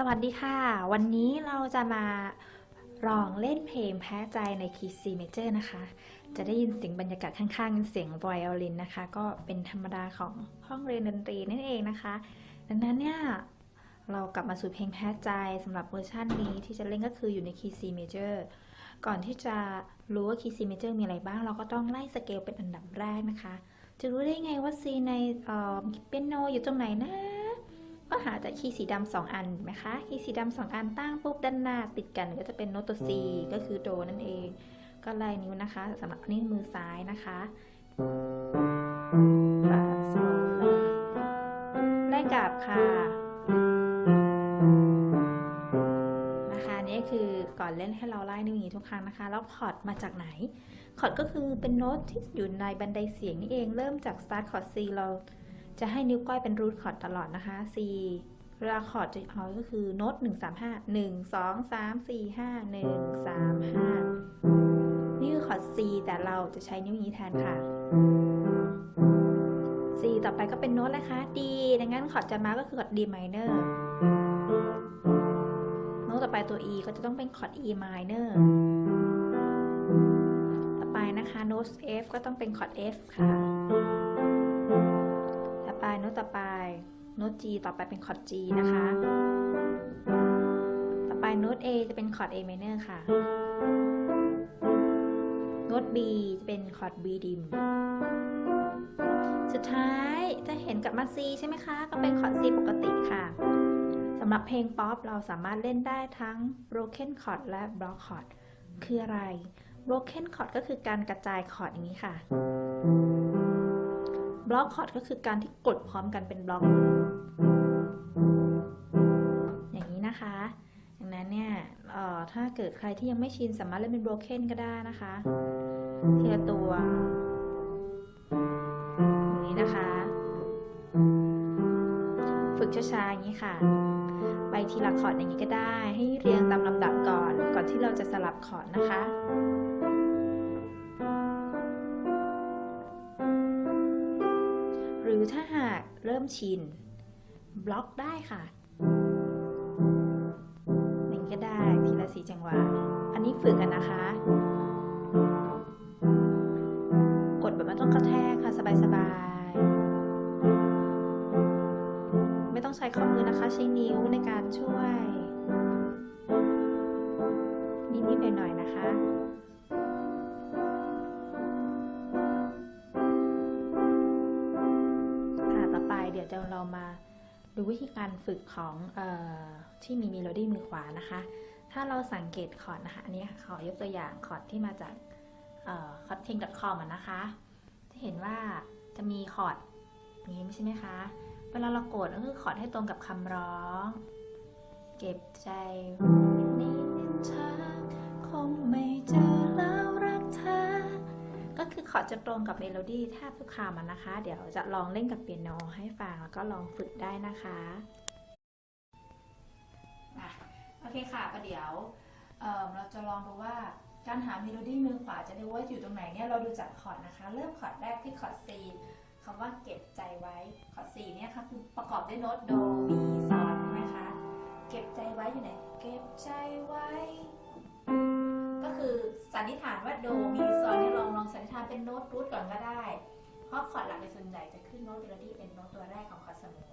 สวัสดีค่ะ วันนี้เราจะมาลองเล่นเพลงแพ้ใจในคีย์ C major นะคะ จะได้ยินเสียงบรรยากาศข้างๆเสียงไวโอลินนะคะ ก็เป็นธรรมดาของห้องเรียนดนตรีนั่นเองนะคะ ดังนั้นเนี่ยเรากลับมาสู่เพลงแพ้ใจสำหรับเวอร์ชันนี้ที่จะเล่นก็คืออยู่ในคีย์ C major ก่อนที่จะรู้ว่าคีย์ C major มีอะไรบ้าง เราก็ต้องไล่สเกลเป็นอันดับแรกนะคะ จะรู้ได้ไงว่า C ในเปียโนอยู่ตรงไหนนะ ก็หาจากคีย์สีดำสองอันเห็นไหมคะคีย์สีดำสองอันตั้งปุ๊บด้านหน้าติดกันก็จะเป็นโน้ตตัว C ก็คือโดนั่นเอง ก็ไล่นิ้วนะคะสำหรับนิ้วมือซ้ายนะคะฟาโซลาไล่กลับค่ะนะคะนี่คือก่อนเล่นให้เราไล่นิ้วอย่างนี้ทุกครั้งนะคะ แล้วคอร์ดมาจากไหนคอร์ดก็คือเป็นโน้ตที่อยู่ในบันไดเสียงนี่เองเริ่มจาก start คอร์ด C เรา จะให้นิ้วก้อยเป็นรูทคอร์ดตลอดนะคะ C เวลาคอร์ดจะเอาก็คือโน้ต1 3 5 1 2 3 4 5 1 3 5นี่คือคอร์ด C แต่เราจะใช้นิ้วนี้แทนค่ะ C ต่อไปก็เป็นโน้ตอะคะ D ดังนั้นคอร์ดจะมาก็คือคอร์ด D minor โน้ตต่อไปตัว E ก็จะต้องเป็นคอร์ด E minor ต่อไปนะคะโน้ต F ก็ต้องเป็นคอร์ด F ค่ะ ต่อไปเป็นคอร์ด G นะคะ ต่อไปโน้ต A จะเป็นคอร์ด A minor ค่ะ โน้ต B จะเป็นคอร์ด B dim สุดท้ายจะเห็นกับมา C ใช่ไหมคะ ก็เป็นคอร์ด C ปกติค่ะ สำหรับเพลงป๊อปเราสามารถเล่นได้ทั้ง broken chord และ block chord คืออะไร broken chord ก็คือการกระจายคอร์ดอย่างนี้ค่ะ block chord ก็คือการที่กดพร้อมกันเป็นบล็อก ถ้าเกิดใครที่ยังไม่ชินสามารถเล่นเป็น broken ก็ได้นะคะทีละตัวอย่างนี้นะคะ ฝึกช้าๆอย่างนี้ค่ะ ไปทีละคอร์ดอย่างนี้ก็ได้ ให้เรียงตามลำดับก่อน ก่อนที่เราจะสลับคอร์ดนะคะหรือถ้าหากเริ่มชิน บล็อกได้ค่ะ ก็ได้ทีละสีจังหวะ อันนี้ฝึกกันนะคะ กดแบบไม่ต้องกระแทกค่ะสบายๆ ไม่ต้องใช้ข้อมือนะคะ ใช้นิ้วในการช่วย นิดๆหน่อยๆนะคะค่ะต่อไปเดี๋ยวจะเรามา ดูวิธีการฝึกของออที่มีเมโลดี้มือขวานะคะ ถ้าเราสังเกตคอร์ดนะคะ อันนี้ขอยกตัวอย่างคอร์ดที่มาจากคอร์ดเพลง .com อะนะคะ จะเห็นว่าจะมีคอร์ดอย่างนี้ใช่ไหมคะ เวลาเรากดก็คือคอร์ดให้ตรงกับคำร้อง เก็บใจนี้นินทาค จะตรงกับเมโลดี้แทบทุกคำนะคะ เดี๋ยวจะลองเล่นกับเปียโนให้ฟังแล้วก็ลองฝึกได้นะคะอะโอเคค่ะประเดี๋ยวเเราจะลองดูว่าการหาเมโลดี้มือขวาจะไดูว่าอยู่ตรงไหนเนี่ยเราดูจากคอร์ดนะคะ เริ่มคอร์ดแรกที่คอร์ด C คำว่าเก็บใจไว้คอร์ด C เนี่ยค่ะคือประกอบด้วยโน้ตโดมีซอนใช่ไหมคะ เก็บใจไว้อยู่ไหน เก็บใจไว้ คือสันนิษฐานว่าโดมีซอนเนี่ยลองลองสันนิษฐานเป็นโน้ตรูทก่อนก็ได้ เพราะคอร์ดหลักในส่วนใหญ่จะขึ้นโน้ตเมโลดี้เป็นโน้ตตัวแรกของคอร์ดเสมอ